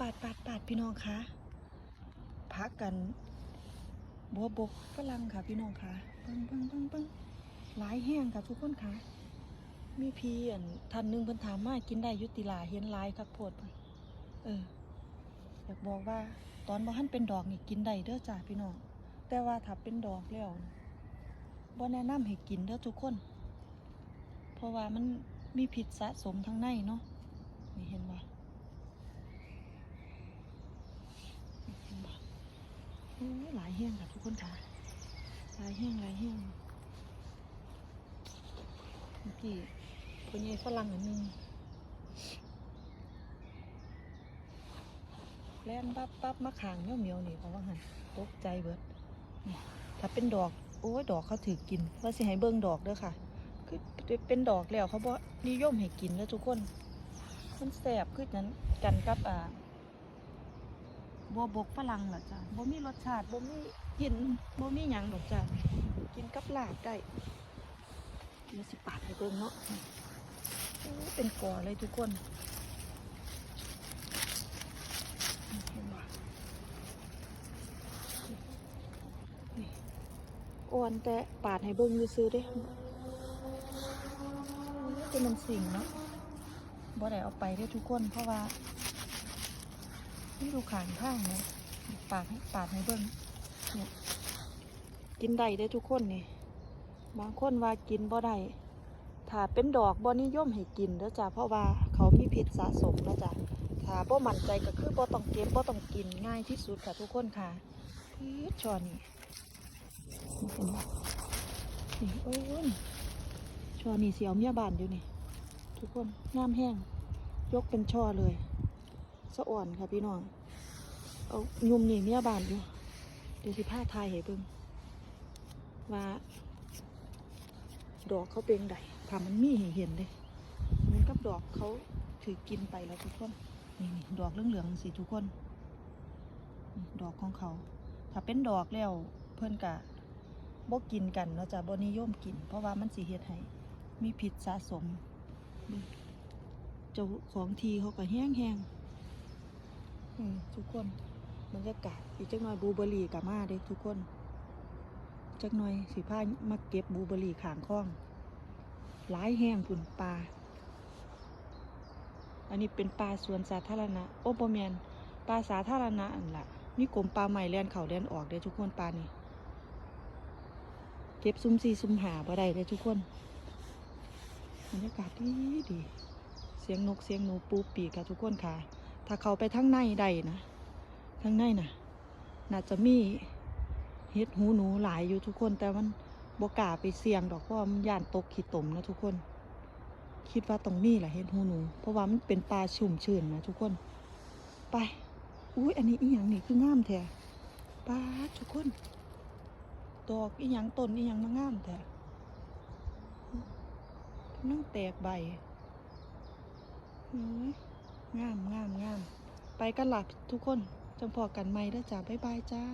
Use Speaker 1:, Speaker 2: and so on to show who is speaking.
Speaker 1: ปาดปาดปาดพี่น้องคะพักกันบัวบกฝรั่งค่ะพี่น้องคะเบิ้งเบิ้งเบิ้งเบิ้งหลายแห้งค่ะทุกคนค่ะมีพี่อันท่านหนึงเพิ่นถามมากินได้ยุติลาเห็นลายคักโพดเออ อยากบอกว่าตอนบ่ทันเป็นดอกนี่กินได้เด้อจ้าพี่น้อง แต่ว่าถ้าเป็นดอกแล้วบ่แนะนำให้กินเด้อทุกคน เพราะว่ามันมีพิษสะสมทั้งในเนาะนี่เห็นบ่นี่เห็นบ่โอ้ย หลายแห้งค่ะทุกคนค่ะหลายแห้งหลายแห้งเมื่อกี้คนใหญ่ฝรั่งอันนึงแล่นปั๊บปั๊บมาขางเมี่ยวเมียวนี่เพราะว่าหันตกใจเบิดนี่ถ้าเป็นดอก โอ้ยดอกเขาถือกินว่าสิให้เบิ่งดอกเด้อค่ะ คือเป็นดอกแล้วเขาบ่นิยมให้กินแล้วทุกคน มันแสบคือนั้นกันกับอ่า บัวบกฝรั่งล่ะจ้ะบ่มีรสชาติบ่มีกลิ่นบ่มีหยังดอกจ้ะกินกับลาบได้เดี๋ยวสิปาดให้เบิ่งเนาะโอ้เป็นกอเลยทุกคนเห็นบ่นี่อ่อนแต่ปาดให้เบิ่งซื้อๆเด้เป็นมันสิ่งเนาะบ่ได้เอาไปได้อทุกคนเพราะว่า นี่ดูขางข้างเนี่ยปาดให้ปาดให้เบิ่งเนี่ยกินได้ได้ทุกคนนี่ บางคนว่ากินบ่ได้ถ้าเป็นดอกบ่นิยมให้กินเด้อจ้ะเพราะว่าเขามีพิษสะสมนะจ๊ะถ้าบ่มั่นใจก็คือบ่ต้องเก็บบ่ต้องกินง่ายที่สุดค่ะทุกคนค่ะพืชช่อนี่นี่เห็นบ่นี่โอ้ยช่อนี่เสียวเมียบานอยู่นี่ ทุกคนงามแห้ง ยกเป็นช่อเลย สะอ่อนค่ะพี่น้อง เอายุมนี่เมียบานอยู่เดี๋ยวสิผ้าทายให้เบิ่งว่า ดอกเขาเป็นไดถ้ามันมีให้เห็นเลยเหมือนกับดอกเขาถือกินไปแล้วทุกคน นี่นี่ดอกเหลืองๆสิทุกคน ดอกของเขา ถ้าเป็นดอกแล้วเพิ่อนกะบ่กินกันเนาะจ้ะบ่นิยมกิน เพราะว่ามันสิเฮ็ดให้มีพิษสะสม เจ้าของทีเขาก็แห้งแห้งๆ อืมทุกคนบรรยากาศอีกจักหน่อยบูเบอรี่กับมาเด้ทุกคนจักหน่อยสิพามาเก็บบูเบอรี่ขางคล้องหลายแห้งพุ่นปลาอันนี้เป็นป่าสวนสาธารณะโอโปแมนป่าสาธารณะอันละมีกลมป่าใหม่แลนเข่าแลนออกเด้ทุกคนป่านี่เก็บซุ้มซีซุ้มหาบ่ได้เด้ทุกคนบรรยากาศดีดีเสียงนกเสียงหนูปูปีกค่ะทุกคนค่ะ ถ้าเขาไปทั้งในใดนะทั้งในน่ะน่าจะมีเห็ดหูหนูหลายอยู่ทุกคนแต่มันบกาไปเสี่ยงดอกเพราะมันย่านตกขี้ตมนะทุกคน คิดว่าตรงนี้แหละเห็ดหูหนู เพราะว่ามันเป็นปลาชุ่มชื้นนะทุกคน ไปอุ้ยอันนี้อีหยังนี่คืองามแท้ปลาทุกคนดอกอีหยังต้นอีหยังมางามแท้กำลังแตกใบอุ้ย งามงามงามไปกันหลับทุกคนจังพอกันไหมเด้อจ้าบ๊ายบายจ้า